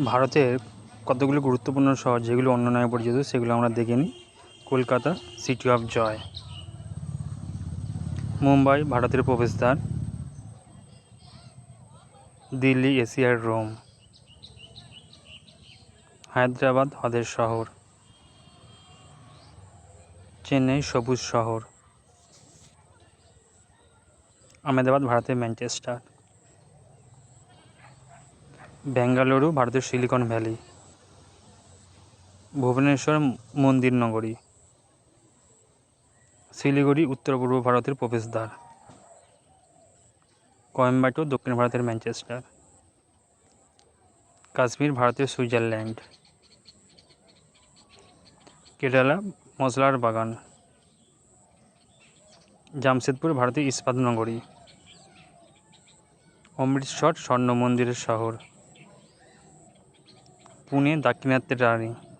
ভারতের কতগুলো গুরুত্বপূর্ণ শহর যেগুলো অন্য নামে পরিচিত, সেগুলো আমরা দেখে নিই। Kolkata city of joy Mumbai, ভারতের প্রবেশদ্বার। দিল্লি, এশিয়ার রোম। হায়দ্রাবাদ, হ্রদের শহর। চেন্নাই, সবুজ শহর। আহমেদাবাদ, ভারতের ম্যানচেস্টার। বেঙ্গালুরু ভারতের সিলিকন ভ্যালি, ভুবনেশ্বর, মন্দির নগরী, শিলিগুড়ি, উত্তর পূর্ব ভারতের প্রবেশদ্বার কোয়েম্বাটোর দক্ষিণ ভারতের ম্যানচেস্টার, কাশ্মীর, ভারতের সুইজারল্যান্ড, কেরালা, মশলার বাগান, জামশেদপুর, ভারতের ইস্পাত নগরী, অমৃতসর স্বর্ণ মন্দিরের শহর। पुणे दाखविण्यात येणार आहे